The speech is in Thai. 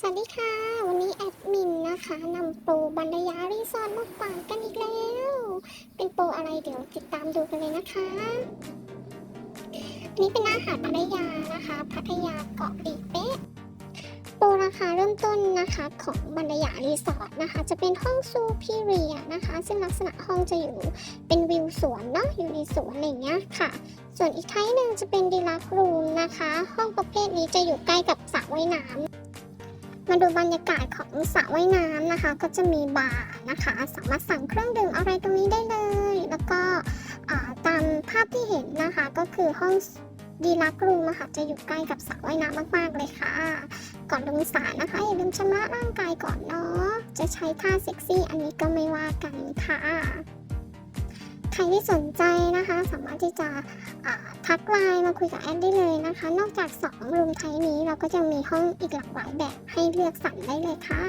สวัสดีค่ะ วันนี้แอดมินนะคะนำโปรบรรยารีสอร์ทมาฝากกันอีกแล้ว เป็นโปรอะไรเดี๋ยวติดตามดูกันเลยนะคะอันนี้เป็นอาหารพัทยานะคะ พัทยาเกาะลีเป๊ะโปรราคาเริ่มต้นนะคะของบรรยารีสอร์ทนะคะ จะเป็นห้องซูพีเรียนะคะ ซึ่งลักษณะห้องจะอยู่เป็นวิวสวนเนาะอยู่ในสวนอะไรเงี้ยค่ะ ส่วนอีกไทป์หนึ่งจะเป็นดีลักรูมนะคะ ห้องประเภทนี้จะอยู่ใกล้กับสระว่ายน้ำ มาดูบรรยากาศของสระว่ายน้ำนะคะ ก็จะมีบาร์นะคะ สามารถสั่งเครื่องดื่มอะไรตรงนี้ได้เลย แล้วก็ตามภาพที่เห็นนะคะ ก็คือห้องดีลักรูมะค่ะจะอยู่ใกล้กับสระว่ายน้ำมากๆเลยค่ะ ก่อนลงสระนะคะอย่าลืมชำระร่างกายก่อนเนาะจะใช้ท่าเซ็กซี่อันนี้ก็ไม่ว่ากันค่ะ ใครที่สนใจนะคะ ที่จะทักไลน์มาคุยกับแอดได้เลยนะคะ นอกจาก2รูมไทยนี้เราก็จะมีห้องอีกหลากหลายแบบให้เลือกสรรได้เลยค่ะ